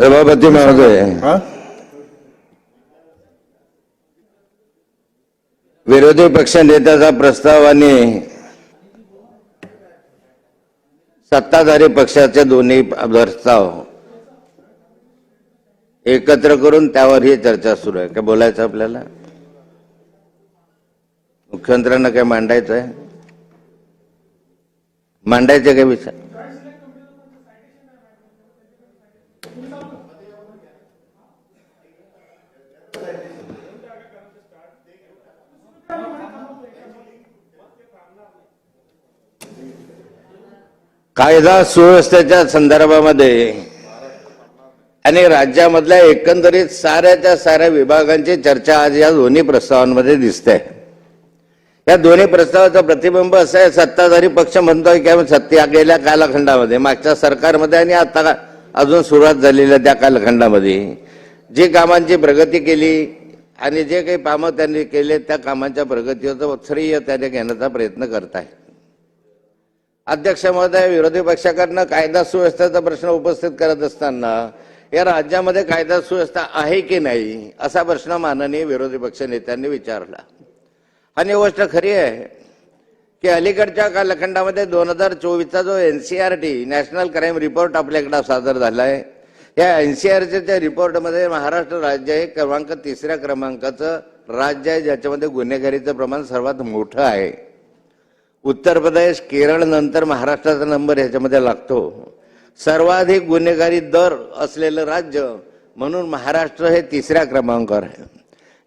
सभापती महोदय विरोधी पक्ष नेत्याचा प्रस्ताव आणि सत्ताधारी पक्षाचे दोन्ही प्रस्ताव एकत्र करून त्यावर ही चर्चा सुरू आहे. काय बोलायचं आपल्याला? मुख्यमंत्र्यांना काय मांडायचं आहे? मांडायचे काय विचार? कायदा सुव्यवस्थेच्या संदर्भामध्ये आणि राज्यामधल्या एकंदरीत साऱ्याच्या साऱ्या विभागांची चर्चा आज या दोन्ही प्रस्तावांमध्ये दिसते. या दोन्ही प्रस्तावाचं प्रतिबिंब असं आहे सत्ताधारी पक्ष म्हणतोय की आम्ही सत्य गेल्या कालखंडामध्ये मागच्या सरकारमध्ये आणि आता का- अजून सुरुवात झालेल्या त्या कालखंडामध्ये. जी कामांची प्रगती केली आणि जे काही कामं त्यांनी केले त्या कामांच्या प्रगतीचं श्रेय त्याने घेण्याचा प्रयत्न करत आहे अध्यक्ष महोदय विरोधी पक्षाकडनं कायदा सुव्यवस्थेचा प्रश्न उपस्थित करत असताना या राज्यामध्ये कायदा सुव्यवस्था आहे की नाही असा प्रश्न माननीय विरोधी पक्ष नेत्यांनी विचारला. आणि गोष्ट खरी आहे की अलीकडच्या कालखंडामध्ये दोन हजार चोवीसचा जो N C R T national crime report आपल्याकडं सादर झाला आहे या एन सी आर टीच्या रिपोर्टमध्ये महाराष्ट्र राज्य हे क्रमांक तिसऱ्या क्रमांकाचं राज्य आहे ज्याच्यामध्ये गुन्हेगारीचं प्रमाण सर्वात मोठं आहे. उत्तर प्रदेश केरळ नंतर महाराष्ट्राचा नंबर ह्याच्यामध्ये लागतो. सर्वाधिक गुन्हेगारी दर असलेलं राज्य म्हणून महाराष्ट्र हे तिसऱ्या क्रमांकावर आहे.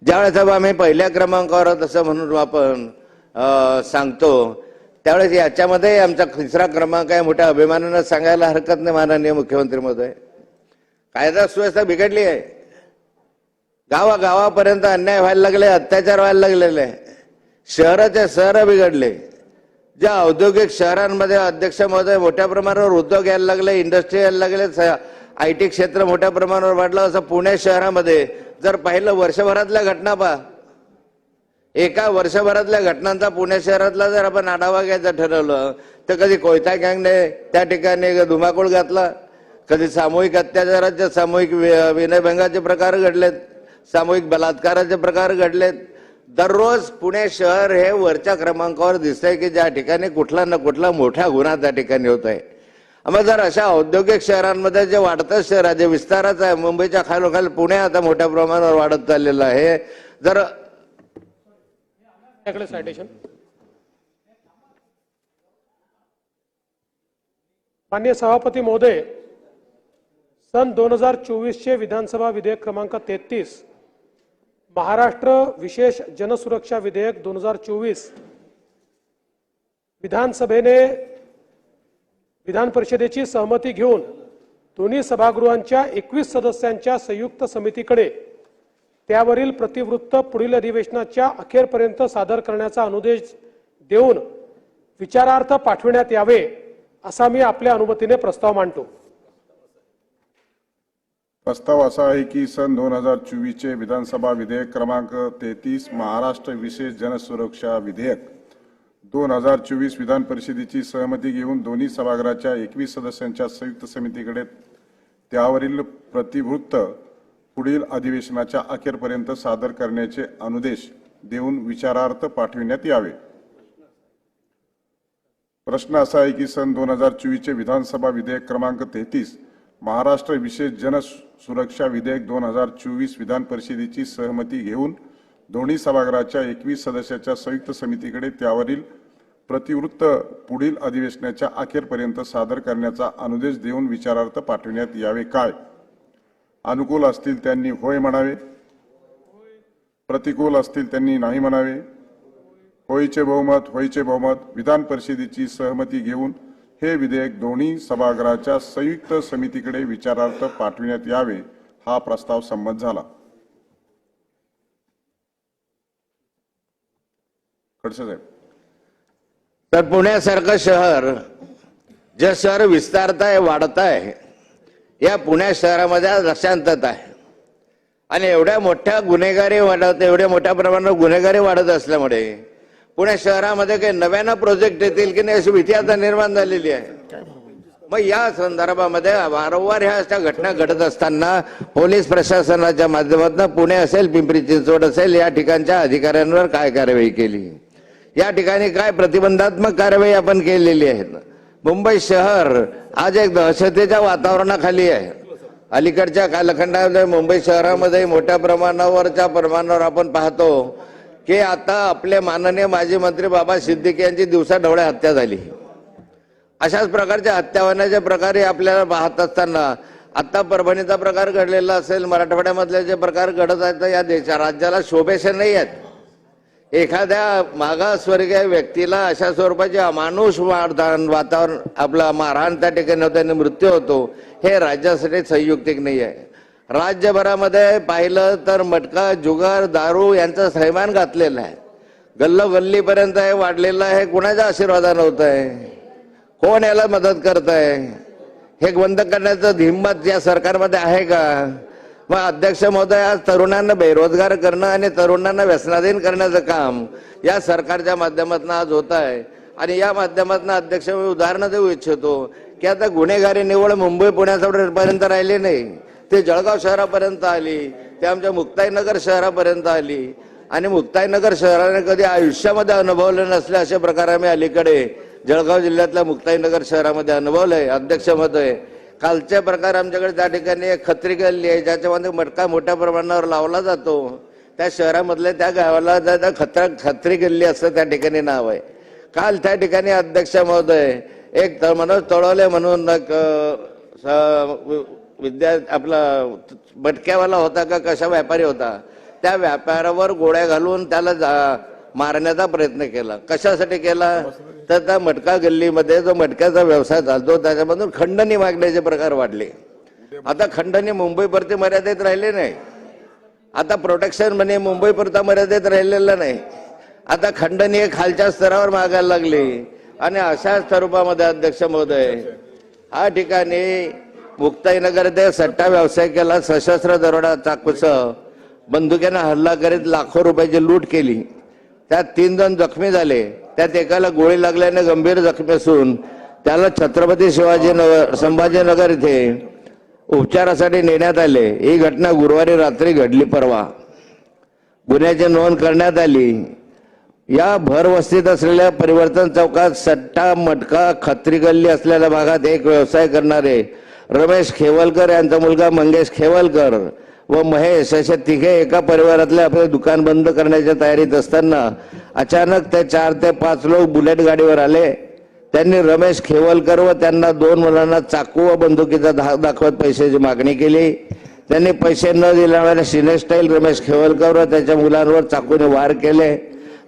ज्यावेळेस अब आम्ही पहिल्या क्रमांकावर आहोत असं म्हणून आपण सांगतो. त्यावेळेस याच्यामध्ये आमचा तिसरा क्रमांक आहे मोठ्या अभिमानानं सांगायला हरकत नाही माननीय मुख्यमंत्री महोदय. कायदा सुव्यवस्था बिघडली आहे. गावागावापर्यंत अन्याय व्हायला लागले अत्याचार व्हायला लागलेले. शहराचे शहर बिघडले. ज्या औद्योगिक शहरांमध्ये अध्यक्ष महोदय मोठ्या प्रमाणावर उद्योग यायला लागले इंडस्ट्री यायला लागले आय टी क्षेत्र मोठ्या प्रमाणावर वाढलं असं पुणे शहरामध्ये जर पाहिलं वर्षभरातल्या घटना पहा एका वर्षभरातल्या घटनांचा पुणे शहरातला जर आपण आढावा घ्यायचा ठरवलं तर कधी कोयता गँगने त्या ठिकाणी धुमाकूळ घातला कधी सामूहिक अत्याचाराचे सामूहिक वि- विनयभंगाचे प्रकार घडलेत सामूहिक बलात्काराचे प्रकार घडलेत दररोज पुणे शहर हे वरच्या क्रमांकावर दिसतंय की ज्या ठिकाणी कुठला ना कुठला मोठा गुन्हा त्या ठिकाणी होत आहे मग जर अशा औद्योगिक शहरांमध्ये जे वाढतं शहर आहे जे विस्ताराचं आहे मुंबईच्या खालोखाल पुणे आता मोठ्या प्रमाणावर वाढत चाललेलं आहे. जर आपल्याकडे मान्य सभापती महोदय सन दोन हजार चोवीसचे विधानसभा विधेयक क्रमांक तेहतीस महाराष्ट्र विशेष जनसुरक्षा विधेयक दोन हजार चोवीस विधानसभेने विधान परिषदेची सहमती घेऊन दोन्ही सभागृहांच्या एकवीस सदस्यांच्या संयुक्त समितीकडे त्यावरील प्रतिवृत्त पुढील अधिवेशनाच्या अखेरपर्यंत सादर करण्याचा अनुदेश देऊन विचारार्थ पाठविण्यात यावे असा मी आपल्या अनुमतीने प्रस्ताव मांडतो. प्रस्ताव असा आहे की सन दोन हजार चोवीसचे विधानसभा विधेयक क्रमांक तेहतीस महाराष्ट्र विशेष जनसुरक्षा विधेयक. दोन हजार चोवीस विधान परिषदेची सहमती घेऊन दोन्ही सभागृहाच्या एकवीस सदस्यांच्या संयुक्त समितीकडे त्यावरील प्रतिवृत्त पुढील अधिवेशनाच्या अखेरपर्यंत सादर करण्याचे अनुदेश देऊन विचारार्थ पाठविण्यात यावे. प्रश्न असा आहे की सन दोन हजार चोवीसचे विधानसभा विधेयक क्रमांक तेहतीस महाराष्ट्र विशेष जन सुरक्षा विधेयक दोन हजार चोवीस विधान परिषदेची सहमती घेऊन दोन्ही सभागृहाच्या एकवीस सदस्याच्या संयुक्त समितीकडे त्यावरील प्रतिवृत्त पुढील अधिवेशनाच्या अखेरपर्यंत सादर करण्याचा अनुदेश देऊन विचारार्थ पाठविण्यात यावे काय? अनुकूल असतील त्यांनी होय म्हणावे. प्रतिकूल असतील त्यांनी नाही म्हणावे. होयचे बहुमत होयचे बहुमत विधान परिषदेची सहमती घेऊन हे विधेयक दोन्ही सभागृहाच्या संयुक्त समितीकडे विचारार्थ पाठविण्यात यावे हा प्रस्ताव संमत झाला. तर पुण्यासारखं शहर जे शहर विस्तारत आहे वाढत आहे या पुण्या शहरामध्ये आज आहे. आणि एवढ्या मोठ्या गुन्हेगारी वाढत एवढ्या मोठ्या प्रमाणात गुन्हेगारी वाढत असल्यामुळे पुणे शहरामध्ये काही नव्यानं प्रोजेक्ट येतील की नाही अशी भीती आता निर्माण झालेली आहे. मग या संदर्भामध्ये वारंवार ह्या अशा घटना घडत असताना पोलीस प्रशासनाच्या माध्यमातून पुणे असेल पिंपरी चिंचवड असेल या ठिकाणच्या अधिकाऱ्यांवर काय कारवाई केली? या ठिकाणी काय प्रतिबंधात्मक कारवाई आपण केलेली आहे मुंबई शहर आज एक दहशतीच्या वातावरणाखाली आहे. अलीकडच्या कालखंडामध्ये मुंबई शहरामध्ये मोठ्या प्रमाणावरच्या प्रमाणावर आपण पाहतो. की आता आपले माननीय माजी मंत्री बाबा सिद्दीकी यांची दिवसा ढवळ्या हत्या झाली. अशाच प्रकारच्या हत्या होण्याचे प्रकारही आपल्याला पाहत असताना आता परभणीचा प्रकार घडलेला असेल मराठवाड्यामधले जे प्रकार घडत आहेत तर या देशा राज्याला शोभेशे नाही आहेत. एखाद्या मागासवर्गीय व्यक्तीला अशा स्वरूपाचे अमानुष मारहाण वातावरण आपला मारहाण त्या ठिकाणी होतं आणि मृत्यू होतो हे राज्यासाठी संयुक्तिक नाही आहे. राज्यभरामध्ये पाहिलं तर मटका जुगार दारू यांचं सैमान घातलेलं आहे. गल्लोगल्लीपर्यंत हे वाढलेलं आहे. कुणाच्या आशीर्वादानं होत आहे कोण याला मदत करत आहे हे बंद करण्याचं हिंमत या सरकारमध्ये आहे का? मग अध्यक्ष महोदय आज तरुणांना बेरोजगार करणं आणि तरुणांना व्यसनाधीन करण्याचं काम या सरकारच्या माध्यमातून आज होत आहे आणि या माध्यमातून अध्यक्ष मी उदाहरणं देऊ इच्छितो की आता गुन्हेगारी निवड मुंबई पुण्यापर्यंत राहिली नाही. ते जळगाव शहरापर्यंत आली ते आमच्या मुक्ताईनगर शहरापर्यंत आली. आणि मुक्ताईनगर शहराने कधी आयुष्यामध्ये अनुभवले नसले असे प्रकार आम्ही अलीकडे जळगाव जिल्ह्यातल्या मुक्ताईनगर शहरामध्ये अनुभवलंय अध्यक्ष महोदय कालचे प्रकार आमच्याकडे त्या ठिकाणी एक खत्री गल्ली आहे ज्याच्यामध्ये मटका मोठ्या प्रमाणावर लावला जातो. त्या शहरामधल्या त्या गावाला त्या- त्या खत्रा खत्री गल्ली असं त्या ठिकाणी नाव आहे. काल त्या ठिकाणी अध्यक्ष महोदय एक मनोज तळवले म्हणून एक, विद्या आपला मटक्यावाला होता का कशा व्यापारी होता? त्या व्यापारावर गोळ्या घालून त्याला जा- मारण्याचा प्रयत्न केला. कशासाठी केला? तर त्या मटका गल्लीमध्ये जो मटक्याचा व्यवसाय चालतो त्याच्यामधून खंडणी मागण्याचे प्रकार वाढले. आता खंडणी मुंबईपुरती मर्यादित राहिले नाही. आता प्रोटेक्शन म्हणे मुंबईपुरता मर्यादित राहिलेलं नाही. आता खंडणी हे खालच्या स्तरावर मागायला लागली. आणि अशा स्वरूपामध्ये अध्यक्ष महोदय हा ठिकाणी मुक्ताईनगर ते सट्टा व्यवसाय केला सशस्त्र दरोडा चाकूसह बंदुकीनं हल्ला करीत लाखो रुपयाची लूट केली. त्यात तीन जण जखमी झाले. त्यात एकाला गोळी लागल्याने गंभीर जखमी असून त्याला छत्रपती शिवाजीनगर संभाजीनगर इथे उपचारासाठी नेण्यात आले. ही घटना गुरुवारी रात्री घडली परवा. गुन्ह्याची नोंद करण्यात आली. या भरवस्तीत असलेल्या परिवर्तन चौकात सट्टा मटका खत्री गल्ली असलेल्या भागात एक व्यवसाय करणारे रमेश खेवलकर यांचा मुलगा मंगेश खेवलकर व महेश असे तिघे एका परिवारातले आपले दुकान बंद करण्याच्या तयारीत असताना अचानक ते चार ते पाच लोक बुलेट गाडीवर आले. त्यांनी रमेश खेवलकर व त्यांना दोन मुलांना चाकू व बंदुकीचा धाक दाखवत पैशाची मागणी केली. त्यांनी पैसे न दिल्यामुळे सिनेस्टाईल रमेश खेवलकर व त्याच्या मुलांवर चाकूने वार केले.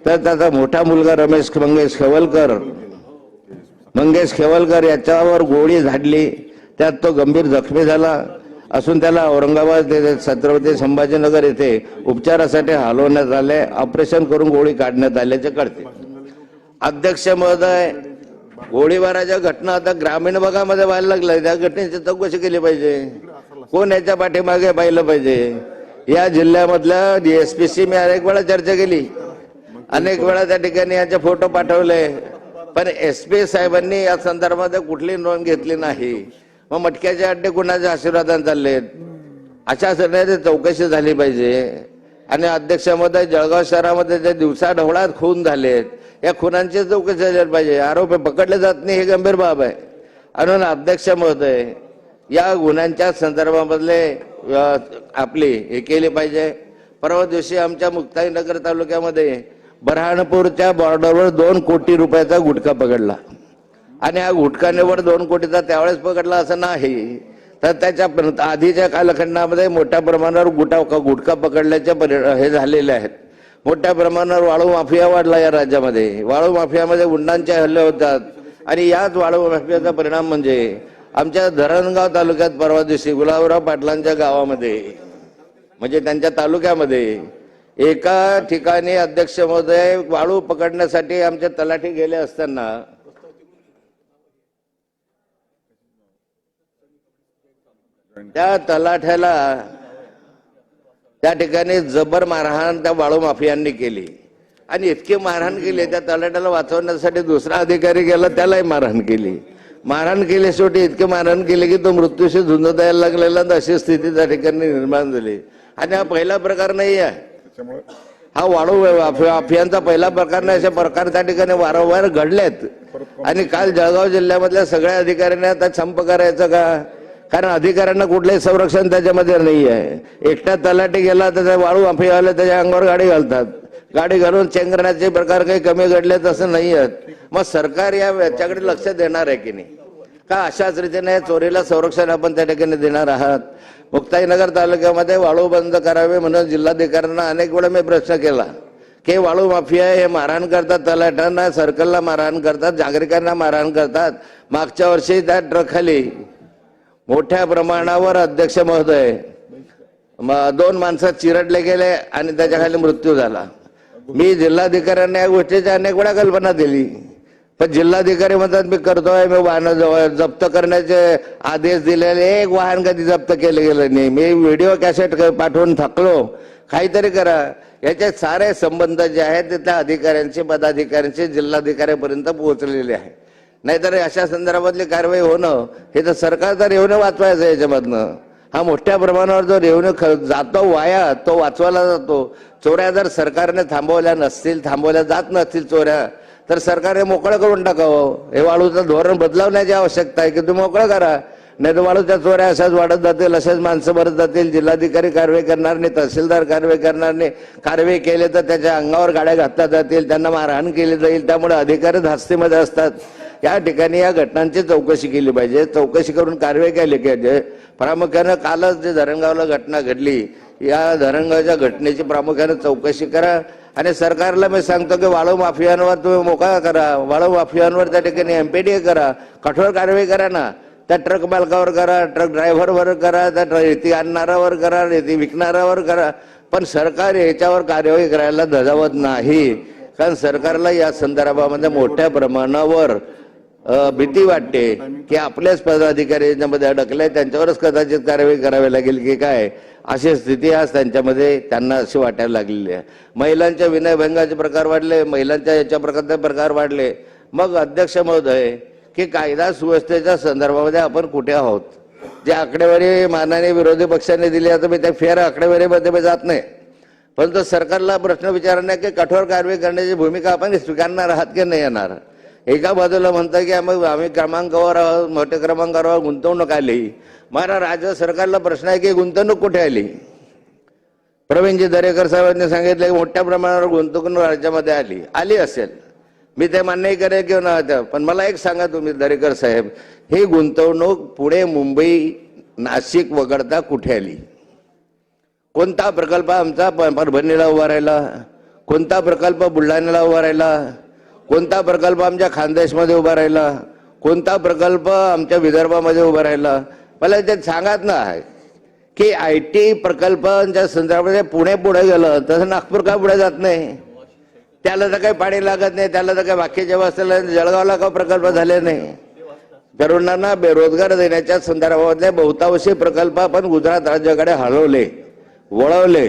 तर त्याचा मोठा मुलगा रमेश मंगेश खेवलकर मंगेश खेवलकर याच्यावर गोळी झाडली. त्यात तो गंभीर जखमी झाला. असून त्याला औरंगाबाद छत्रपती संभाजीनगर येथे उपचारासाठी हलवण्यात आले. ऑपरेशन करून गोळी काढण्यात आल्याचे कळते. अध्यक्ष महोदय गोळीबाराच्या घटना आता ग्रामीण भागामध्ये व्हायला लागल्या. त्या घटनेची चौकशी केली पाहिजे. कोण याच्या पाठीमागे पाहिलं पाहिजे? या जिल्ह्यामधल्या डीएसपीसी मी अनेक वेळा चर्चा केली. अनेक वेळा त्या ठिकाणी याचे फोटो पाठवले. पण एस पी साहेबांनी या संदर्भात कुठली नोंद घेतली नाही. मग मटक्याचे अड्डे कुणाच्या आशीर्वादाने चाललेत? अशा सगळ्याची चौकशी झाली पाहिजे. आणि अध्यक्ष जळगाव शहरामध्ये जे दिवसा ढवळात खून झालेत. या खुनांची चौकशी झाली पाहिजे. आरोपी पकडले जात नाही हे गंभीर बाब आहे. म्हणून अध्यक्ष महोदय या गुन्ह्यांच्या संदर्भामधले आपली हे केली पाहिजे. परवा दिवशी आमच्या मुक्ताईनगर तालुक्यामध्ये बऱ्हाणपूरच्या बॉर्डरवर दोन कोटी रुपयाचा गुटखा पकडला. आणि हा गुटखानेवर दोन कोटीचा त्यावेळेस पकडला असं नाही. तर त्याच्या प्र- आधीच्या कालखंडामध्ये मोठ्या प्रमाणावर गुटा गुटखा पकडल्याचे परि- हे झालेले आहेत. मोठ्या प्रमाणावर वाळू माफिया वाढला या राज्यामध्ये. वाळू माफियामध्ये गुंडांचे हल्ले होतात. आणि याच वाळू माफियाचा परिणाम म्हणजे आमच्या धरणगाव तालुक्यात परवा दिवशी गुलाबराव पाटलांच्या गावामध्ये म्हणजे त्यांच्या तालुक्यामध्ये एका ठिकाणी अध्यक्ष महोदय वाळू पकडण्यासाठी आमचे तलाठी गेले असताना त्या तलाठ्याला त्या ठिकाणी जबर मारहाण त्या वाळू माफियांनी केली. आणि इतकी मारहाण केली त्या तलाट्याला वाचवण्यासाठी दुसरा अधिकारी गेला त्यालाही मारहाण केली. मारहाण केली शेवटी इतके मारहाण केले की तो मृत्यूशी झुंज द्यायला लागलेला अशी स्थिती त्या ठिकाणी निर्माण झाली. आणि हा पहिला प्रकार नाही आहे. हा वाढू अभियानचा पहिला प्रकार नाही असे प्रकार त्या ठिकाणी वारंवार घडलेत. आणि काल जळगाव जिल्ह्यामधल्या सगळ्या अधिकाऱ्यांनी आता संप करायचं का? कारण अधिकाऱ्यांना कुठलंही संरक्षण त्याच्यामध्ये नाही आहे एकटा तलाठी गेला तर त्या वाळू माफियावाले त्याच्या अंगावर गाडी घालतात. गाडी घालून चेंगरण्याचे प्रकार काही कमी घडले तसं नाही आहेत मग सरकार या याच्याकडे लक्ष देणार आहे की नाही? का अशाच रीतीने चोरीला संरक्षण आपण त्या ठिकाणी देणार आहात? मुक्ताईनगर तालुक्यामध्ये वाळू बंद करावे म्हणून जिल्हाधिकाऱ्यांना अनेक वेळा मी प्रश्न केला. की वाळू माफिया हे मारहाण करतात तलाठ्यांना सर्कलला मारहाण करतात नागरिकांना मारहाण करतात. मागच्या वर्षी त्या ट्रकखाली मोठ्या प्रमाणावर अध्यक्ष महोदय. म- दोन माणसं चिरडले गेले आणि त्याच्याखाली मृत्यू झाला. मी जिल्हाधिकाऱ्यांना या गोष्टीची अनेक वेळा कल्पना दिली. पण जिल्हाधिकारी म्हणतात मी करतोय मी वाहन जप्त करण्याचे आदेश दिलेले एक वाहन कधी जप्त केले गेलं नाही. मी व्हिडिओ कॅसेट पाठवून थकलो. काहीतरी करा. याचे सारे संबंध जे आहेत ते त्या अधिकाऱ्यांचे पदाधिकाऱ्यांचे जिल्हाधिकाऱ्यापर्यंत पोहोचलेले आहे नाहीतर अशा संदर्भातली कारवाई होणं हे तर सरकारचा रेव्हन्यू वाचवायचं याच्यामधनं. हा मोठ्या प्रमाणावर जो रेव्हन्यू जातो वाया तो वाचवला जातो. चोऱ्या जर सरकारने थांबवल्या नसतील थांबवल्या जात नसतील चोऱ्या तर सरकारने मोकळं करून टाकावं. हे वाळूचं धोरण बदलावण्याची आवश्यकता आहे की तुम्ही मोकळं करा. नाही तर वाळूच्या चोऱ्या अशाच वाढत जातील अशाच माणसं भरत जातील. जिल्हाधिकारी कारवाई करणार नाही तहसीलदार कारवाई करणार नाही कारवाई केले तर त्याच्या अंगावर गाड्या घातल्या जातील त्यांना मारहाण केली जाईल. त्यामुळे अधिकारी धास्तीमध्ये असतात. या ठिकाणी या घटनांची चौकशी केली पाहिजे. चौकशी करून कारवाई केली पाहिजे. प्रामुख्यानं कालच जे धरणगावला घटना घडली या धरणगावच्या घटनेची प्रामुख्याने चौकशी करा आणि सरकारला मी सांगतो की वाळू माफियांवर तुम्ही मोकळा करा. वाळू माफियांवर त्या ठिकाणी एमपीडी करा. कठोर कारवाई करा ना. त्या ट्रक मालकावर करा ट्रक ड्रायव्हरवर करा त्या ट्र- रेती आणणाऱ्यावर करा रेती विकणाऱ्यावर करा. पण सरकार याच्यावर कार्यवाही करायला धजावत नाही. कारण सरकारला या संदर्भामध्ये मोठ्या प्रमाणावर भीती वाटते की आपल्याच पदाधिकारी याच्यामध्ये अडकले त्यांच्यावरच कदाचित कारवाई करावी लागेल की काय? अशी स्थिती आज त्यांच्यामध्ये त्यांना अशी वाटायला लागलेली आहे. महिलांच्या विनयभंगाचे प्रकार वाढले महिलांच्या याच्या प्रकारचे प्रकार वाढले. मग अध्यक्ष महोदय की कायदा सुव्यवस्थेच्या संदर्भामध्ये आपण कुठे आहोत? जे आकडेवारी मानाने विरोधी पक्षाने दिली आता मी त्या फेर आकडेवारीमध्ये मी जात नाही. परंतु सरकारला प्रश्न विचारण्या की कठोर कारवाई करण्याची भूमिका आपण स्वीकारणार आहात की नाही येणार? एका बाजूला म्हणतं की आम्ही आम्ही क्रमांकावर आहोत मोठ्या क्रमांकावर गुंतवणूक आली. मला राज्य सरकारला प्रश्न आहे की गुंतवणूक कुठे आली? प्रवीणजी दरेकर साहेबांनी सांगितलं की मोठ्या प्रमाणावर गुंतवणूक राज्यामध्ये आली. आली असेल. मी ते मान्यही करेल किंवा नव्हतं पण मला एक सांगा तुम्ही दरेकर साहेब. ही गुंतवणूक पुणे मुंबई नाशिक वगळता कुठे आली? कोणता प्रकल्प आमचा प- परभणीला उभा राहिला? कोणता प्रकल्प बुलढाण्याला उभा राहिला? कोणता प्रकल्प आमच्या खानदेशमध्ये उभा राहिला? कोणता प्रकल्प आमच्या विदर्भामध्ये उभा राहिला? मला ते सांगत ना की आय टी प्रकल्पांच्या संदर्भामध्ये पुणे पुढे गेलं तसं नागपूर का पुढे जात नाही. त्याला तर काही पाणी लागत नाही त्याला तर काही बाकीच्या वस्तीला जळगावला का प्रकल्प झाले नाही. तरुणांना बेरोजगार देण्याच्या संदर्भातले बहुतांशी प्रकल्प आपण गुजरात राज्याकडे हलवले वळवले.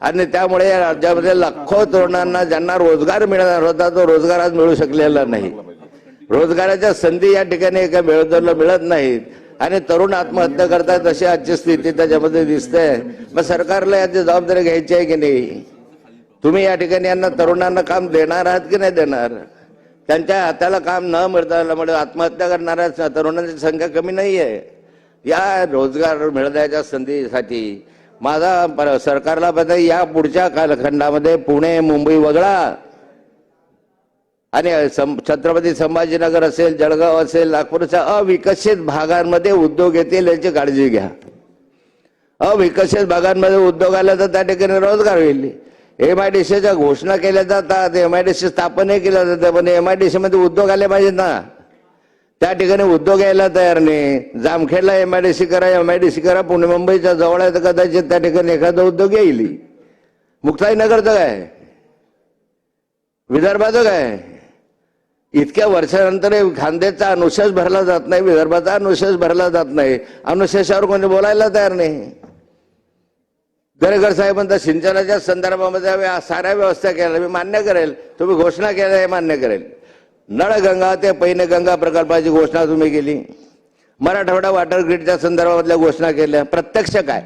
आणि त्यामुळे या राज्यामध्ये लाखो तरुणांना ज्यांना रोजगार मिळणार होता तो रोजगार आज मिळू शकलेला नाही. रोजगाराच्या संधी या ठिकाणी एका मिळवताना मिळत नाहीत. आणि तरुण आत्महत्या करतात अशी आजची स्थिती त्याच्यामध्ये दिसते. मग सरकारला याची जबाबदारी घ्यायची आहे की नाही? तुम्ही या ठिकाणी यांना तरुणांना काम देणार आहात की नाही देणार? त्यांच्या हाताला काम न मिळतामुळे आत्महत्या करणाऱ्या तरुणांची संख्या कमी नाही आहे या रोजगार मिळण्याच्या संधीसाठी माझा सरकारला बघा या पुढच्या कालखंडामध्ये पुणे मुंबई वगळा. आणि सं- छत्रपती संभाजीनगर असेल जळगाव असेल नागपूरच्या अविकसित भागांमध्ये उद्योग येतील याची काळजी घ्या. अविकसित भागांमध्ये उद्योग आला तर त्या ठिकाणी रोजगार होईल. एमआयडीसीच्या घोषणा केल्या जातात एमआयडीसी स्थापनही केल्या जातात पण एमआयडीसी मध्ये उद्योग आले पाहिजेत ना. त्या ठिकाणी उद्योग यायला तयार नाही. जामखेडला एमआयडीसी करा एमआयडीसी करा पुणे मुंबईच्या जवळ आहे तर कदाचित त्या ठिकाणी एखादा उद्योग येईल. मुक्ताईनगरचं काय? विदर्भाचं काय? इतक्या वर्षानंतर खांद्याचा अनुशेष भरला जात नाही विदर्भाचा अनुशेष भरला जात नाही. अनुशेषावर कोणी बोलायला तयार नाही. दरेकर साहेबांचा सिंचनाच्या संदर्भामध्ये साऱ्या व्यवस्था केल्या मी मान्य करेल. तुम्ही घोषणा केल्या हे मान्य करेल. नळगंगा ते पैनगंगा प्रकल्पाची घोषणा तुम्ही केली. मराठवाडा वॉटर ग्रीडच्या संदर्भातल्या घोषणा केल्या. प्रत्यक्ष काय?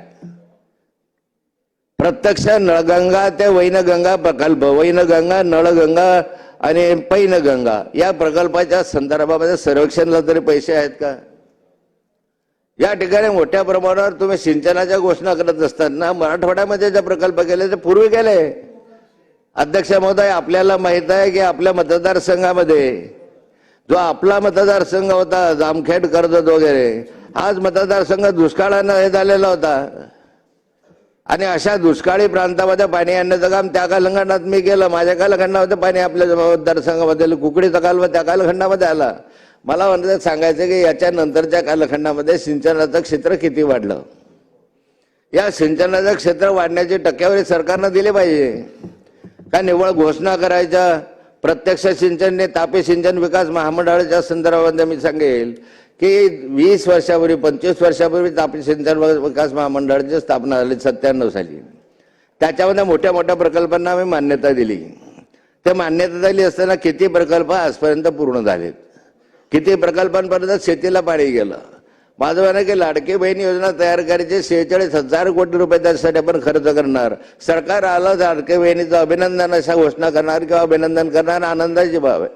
प्रत्यक्ष नळगंगा ते वैनगंगा प्रकल्प. वैनगंगा नळगंगा आणि पैनगंगा या प्रकल्पाच्या संदर्भामध्ये सर्वेक्षणला तरी पैसे आहेत का? या ठिकाणी मोठ्या प्रमाणावर तुम्ही सिंचनाच्या घोषणा करत असताना मराठवाड्यामध्ये जे प्रकल्प केले ते पूर्वी केले. अध्यक्ष महोदय आपल्याला माहीत आहे की आपल्या मतदारसंघामध्ये जो आपला मतदारसंघ होता जामखेड कर्जत वगैरे आज मतदारसंघ दुष्काळानं हे झालेला होता. आणि अशा दुष्काळी प्रांतामध्ये पाणी आणण्याचं काम त्या कालखंडात मी केलं. माझ्या कालखंडामध्ये पाणी आपल्या मतदारसंघामध्ये कुकडीचा कालवा त्या कालखंडामध्ये आला. मला म्हणतं सांगायचं की याच्या नंतरच्या कालखंडामध्ये सिंचनाचं क्षेत्र किती वाढलं? या सिंचनाचं क्षेत्र वाढण्याची टक्केवारी सरकारनं दिली पाहिजे. का निव्वळ घोषणा करायच्या? प्रत्यक्ष सिंचनने तापी सिंचन विकास महामंडळाच्या संदर्भामध्ये मी सांगेल की वीस वर्षापूर्वी पंचवीस वर्षापूर्वी तापी सिंचन विकास महामंडळाची स्थापना झाली सत्त्याण्णव साली. त्याच्यामध्ये मोठ्या मोठ्या प्रकल्पांना आम्ही मान्यता दिली. ते मान्यता दिली असताना किती प्रकल्प आजपर्यंत पूर्ण झालेत? किती प्रकल्पांपर्यंत शेतीला पाणी गेलं? माझं म्हणणं की लाडकी बहीण योजना तयार करायची शेहेचाळीस हजार कोटी रुपये त्यासाठी आपण खर्च करणार. सरकार आलं लाडके बहिणीचं अभिनंदन अशा घोषणा करणार किंवा अभिनंदन करणार आनंदाची बाब आहे.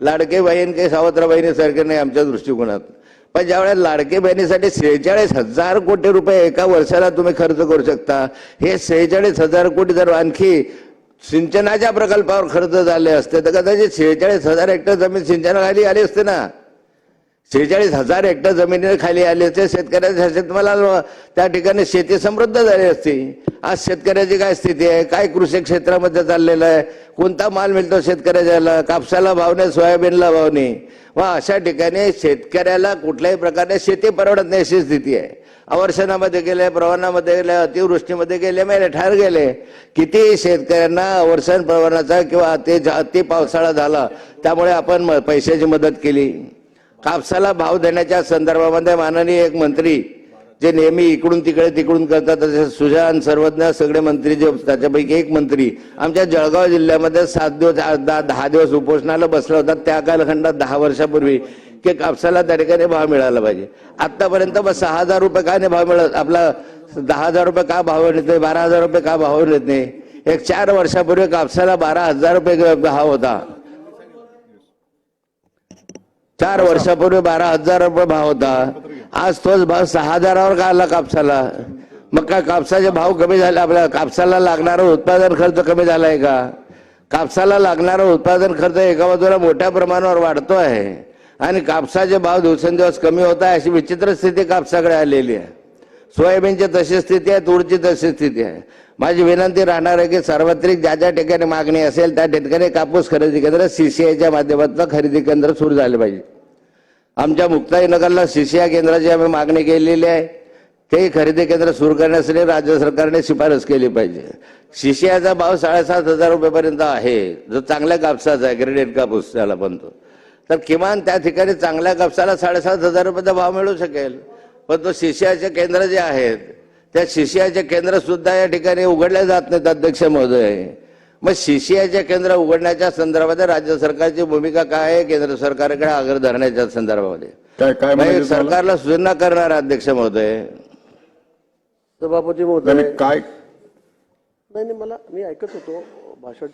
लाडके बहीण काही सावत्र बहिणीसारखे नाही आमच्या दृष्टिकोनात. पण ज्यावेळेस लाडके बहिणीसाठी शेहेचाळीस हजार कोटी रुपये एका वर्षाला तुम्ही खर्च करू शकता हे सेहेचाळीस हजार कोटी जर आणखी सिंचनाच्या प्रकल्पावर खर्च झाले असते तर कदाचित शेहेचाळीस हजार हेक्टर जमीन सिंचनाखाली आली असते ना. शेहेचाळीस हजार हेक्टर जमिनीने खाली आले असते. शेतकऱ्याच्या शेतमाला त्या ठिकाणी शेती समृद्ध झाली असती. आज शेतकऱ्याची काय स्थिती आहे? काय कृषी क्षेत्रामध्ये चाललेलं आहे? कोणता माल मिळतो शेतकऱ्याच्याला कापसाला भाव नाही सोयाबीनला भाव नाही. व अशा ठिकाणी शेतकऱ्याला कुठल्याही प्रकारे शेती परवडत नाही अशी स्थिती आहे. अवर्षणामध्ये गेले प्रवाहामध्ये गेले अतिवृष्टीमध्ये गेले मेले ठार गेले. किती शेतकऱ्यांना अवर्षण प्रवाहाचा किंवा अति अति पावसाळा झाला त्यामुळे आपण म- पैशाची मदत केली. कापसाला भाव देण्याच्या संदर्भामध्ये माननीय एक मंत्री जे नेहमी इकडून तिकडे तिकडून करतात तसे सुजान सर्वज्ञ सगळे मंत्री जे त्याच्यापैकी एक मंत्री आमच्या जळगाव जिल्ह्यामध्ये सात दिवस दहा दहा दिवस उपोषणाला बसला होता. त्या कालखंडात दहा वर्षापूर्वी की कापसाला त्या ठिकाणी भाव मिळाला पाहिजे. आतापर्यंत बस सहा हजार रुपये का नाही भाव मिळत? आपला दहा हजार रुपये का भाव मिळत नाही? बारा हजार रुपये का भाव मिळत नाही? एक चार वर्षापूर्वी कापसाला बारा हजार रुपये भाव होता. चार वर्षापूर्वी बारा हजार रुपये भाव होता. आज तोच भाव सहा हजारावर का आला कापसाला? मग काय कापसाचे भाव कमी झाले आपल्या कापसाला लागणारा उत्पादन खर्च कमी झालाय का? कापसाला लागणारा उत्पादन खर्च एका बाजूला मोठ्या प्रमाणावर वाढतो आहे आणि कापसाचे भाव दिवसेंदिवस कमी होत आहे अशी विचित्र स्थिती कापसाकडे आलेली आहे. सोयाबीनची तशी स्थिती आहे तूरची तशी स्थिती आहे. माझी विनंती राहणार आहे की सार्वत्रिक ज्या ज्या ठिकाणी मागणी असेल त्या ठिकाणी कापूस खरेदी केंद्र सीसीआयच्या माध्यमातून खरेदी केंद्र सुरू झाले पाहिजे. आमच्या मुक्ताईनगरला सीसीआय केंद्राची आम्ही मागणी केलेली आहे. तेही खरेदी केंद्र सुरू करण्यासाठी राज्य सरकारने शिफारस केली पाहिजे. सीसीआयचा भाव साडेसात हजार रुपयेपर्यंत आहे. जो चांगल्या कापसाचा आहे ग्रेडेड कापूस त्याला बनतो तर किमान त्या ठिकाणी चांगल्या कापसाला साडेसात हजार रुपयाचा भाव मिळू शकेल. पण तो सीसीआयचे केंद्र जे आहेत त्या सीसीआयचे केंद्र सुद्धा या ठिकाणी उघडले जात नाहीत अध्यक्ष महोदय. मग सीसीआयचे केंद्र उघडण्याच्या संदर्भात राज्य सरकारची भूमिका काय आहे केंद्र सरकारकडे आग्रह धरण्याच्या संदर्भामध्ये? काय म्हणजे? सरकारला सूचना करणार अध्यक्ष महोदय. सभापती महोदय. काय नाही नाही मला मी ऐकत होतो भाषण